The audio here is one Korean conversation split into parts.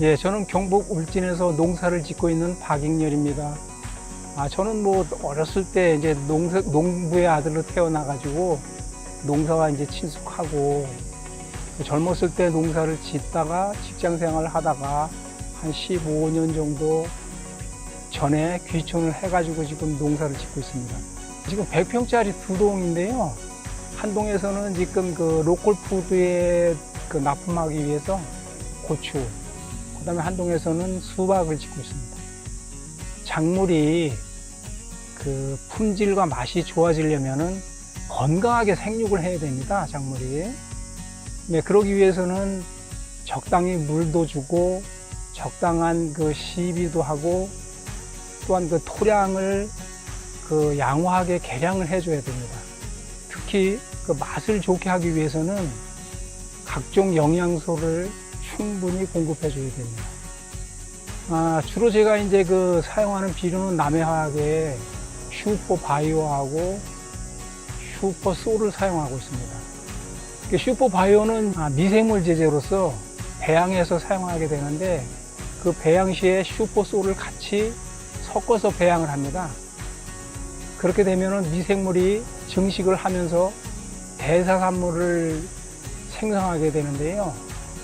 예, 저는 경북 울진에서 농사를 짓고 있는 박익렬입니다. 아, 저는 뭐 어렸을 때 이제 농사, 농부의 아들로 태어나가지고 농사와 이제 친숙하고 젊었을 때 농사를 짓다가 직장 생활을 하다가 한 15년 정도 전에 귀촌을 해가지고 지금 농사를 짓고 있습니다. 지금 100평짜리 두 동인데요. 한 동에서는 지금 그 로컬 푸드에 그 납품하기 위해서 고추, 그 다음에 한 동에서는 수박을 짓고 있습니다. 작물이 그 품질과 맛이 좋아지려면은 건강하게 생육을 해야 됩니다, 작물이. 네, 그러기 위해서는 적당히 물도 주고 적당한 그 시비도 하고 또한 그 토량을 그 양호하게 개량을 해줘야 됩니다. 특히 그 맛을 좋게 하기 위해서는 각종 영양소를 충분히 공급해 줘야 됩니다. 아, 주로 제가 이제 그 사용하는 비료는 남해화학의 슈퍼 바이오하고 슈퍼 소를 사용하고 있습니다. 그 슈퍼 바이오는 아, 미생물 제제로서 배양해서 사용하게 되는데 그 배양 시에 슈퍼 소를 같이 섞어서 배양을 합니다. 그렇게 되면은 미생물이 증식을 하면서 대사산물을 생성하게 되는데요.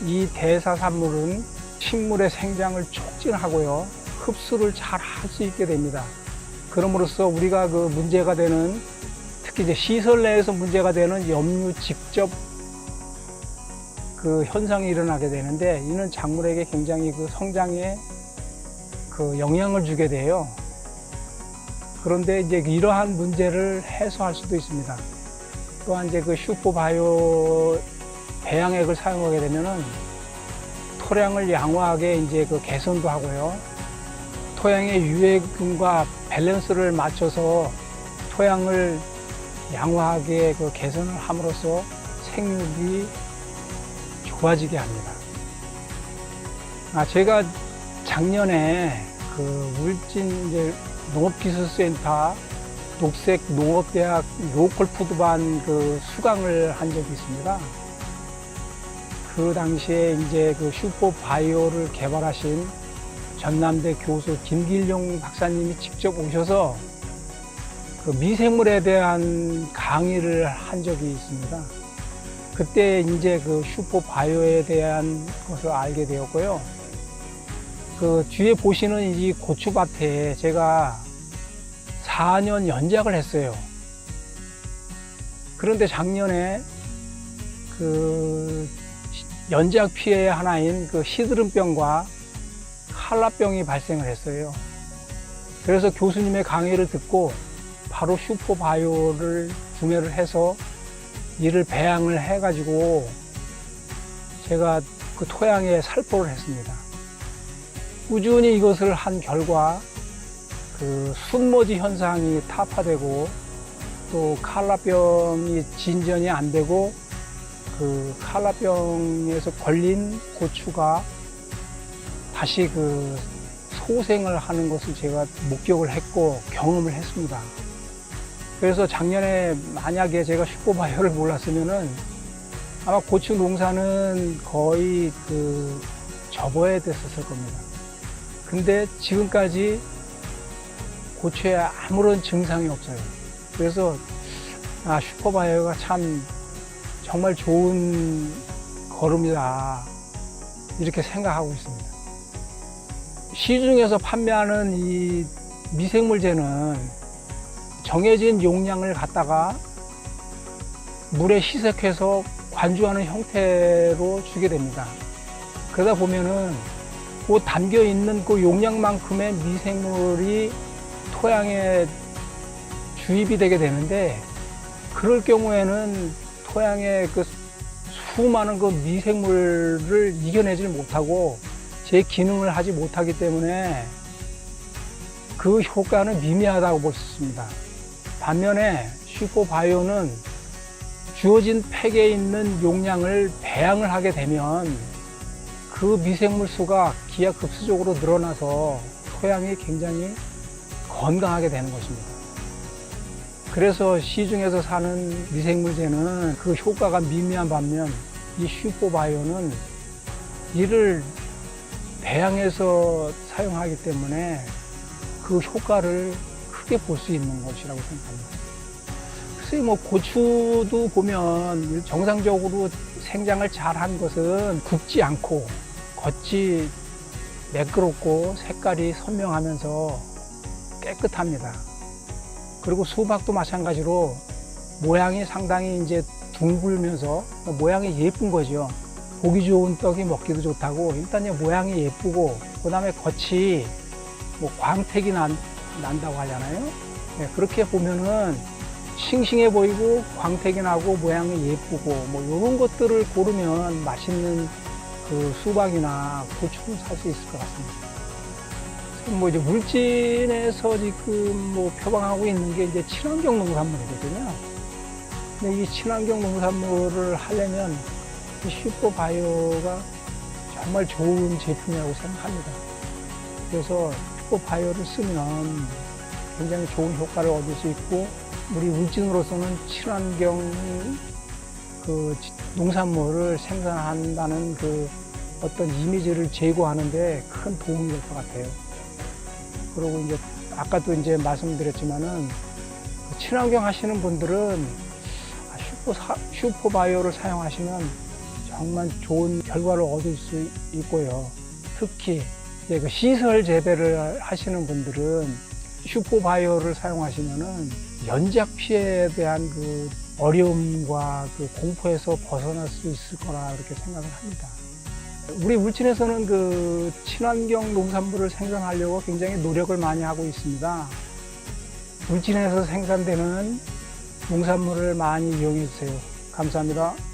이 대사산물은 식물의 생장을 촉진하고요. 흡수를 잘 할 수 있게 됩니다. 그럼으로써 우리가 그 문제가 되는 특히 이제 시설 내에서 문제가 되는 염류 직접 그 현상이 일어나게 되는데 이는 작물에게 굉장히 그 성장에 그 영향을 주게 돼요. 그런데 이제 이러한 문제를 해소할 수도 있습니다. 또한 이제 그 슈퍼바이오 배양액을 사용하게 되면은 토량을 양호하게 이제 그 개선도 하고요. 토양의 유해균과 밸런스를 맞춰서 토양을 양호하게 그 개선을 함으로써 생육이 좋아지게 합니다. 아, 제가 작년에 그 울진 이제 농업기술센터 녹색 농업대학 로컬 푸드반 그 수강을 한 적이 있습니다. 그 당시에 이제 그 슈퍼 바이오를 개발하신 전남대 교수 김길용 박사님이 직접 오셔서 그 미생물에 대한 강의를 한 적이 있습니다. 그때 이제 그 슈퍼 바이오에 대한 것을 알게 되었고요. 그 뒤에 보시는 이 고추밭에 제가 4년 연작을 했어요. 그런데 작년에 그 연작 피해 하나인 그 시드름병과 칼라병이 발생을 했어요. 그래서 교수님의 강의를 듣고 바로 슈퍼바이오를 구매를 해서 이를 배양을 해가지고 제가 그 토양에 살포를 했습니다. 꾸준히 이것을 한 결과 그 순모지 현상이 타파되고 또 칼라병이 진전이 안 되고 그 칼라병에서 걸린 고추가 다시 그 소생을 하는 것을 제가 목격을 했고 경험을 했습니다. 그래서 작년에 만약에 제가 슈퍼바이오를 몰랐으면은 아마 고추 농사는 거의 그 접어야 됐었을 겁니다. 근데 지금까지 고추에 아무런 증상이 없어요. 그래서 아, 슈퍼바이오가 참 정말 좋은 걸음이다. 이렇게 생각하고 있습니다. 시중에서 판매하는 이 미생물제는 정해진 용량을 갖다가 물에 희석해서 관주하는 형태로 주게 됩니다. 그러다 보면은 그 담겨 있는 그 용량만큼의 미생물이 토양에 주입이 되게 되는데 그럴 경우에는 토양의 그 수많은 그 미생물을 이겨내질 못하고 제 기능을 하지 못하기 때문에 그 효과는 미미하다고 볼 수 있습니다. 반면에 슈퍼바이오는 주어진 팩에 있는 용량을 배양을 하게 되면 그 미생물 수가 기하급수적으로 늘어나서 토양이 굉장히 건강하게 되는 것입니다. 그래서 시중에서 사는 미생물제는 그 효과가 미미한 반면 이 슈퍼바이오는 이를 배양해서 사용하기 때문에 그 효과를 크게 볼 수 있는 것이라고 생각합니다. 글쎄 뭐 고추도 보면 정상적으로 생장을 잘 한 것은 굵지 않고 겉이 매끄럽고 색깔이 선명하면서 깨끗합니다. 그리고 수박도 마찬가지로 모양이 상당히 이제 둥글면서 모양이 예쁜 거죠. 보기 좋은 떡이 먹기도 좋다고 일단 이 모양이 예쁘고 그 다음에 겉이 뭐 광택이 난, 난다고 하잖아요. 네, 그렇게 보면은 싱싱해 보이고 광택이 나고 모양이 예쁘고 뭐 이런 것들을 고르면 맛있는 그 수박이나 고추를 살 수 있을 것 같습니다. 뭐 이제 물진에서 지금 뭐 표방하고 있는 게 이제 친환경 농산물이거든요. 근데 이 친환경 농산물을 하려면 이 슈퍼바이오가 정말 좋은 제품이라고 생각합니다. 그래서 슈퍼바이오를 쓰면 굉장히 좋은 효과를 얻을 수 있고 우리 울진으로서는 친환경 그 지- 농산물을 생산한다는 그 어떤 이미지를 제고하는데 큰 도움이 될 것 같아요. 그리고 이제 아까도 이제 말씀드렸지만은 그 친환경 하시는 분들은 아, 슈퍼 사- 슈퍼바이오를 사용하시면 정말 좋은 결과를 얻을 수 있고요. 특히 이제 그 시설 재배를 하시는 분들은 슈퍼바이오를 사용하시면은 연작 피해에 대한 그 어려움과 그 공포에서 벗어날 수 있을 거라 그렇게 생각을 합니다. 우리 울진에서는 그 친환경 농산물을 생산하려고 굉장히 노력을 많이 하고 있습니다. 울진에서 생산되는 농산물을 많이 이용해 주세요. 감사합니다.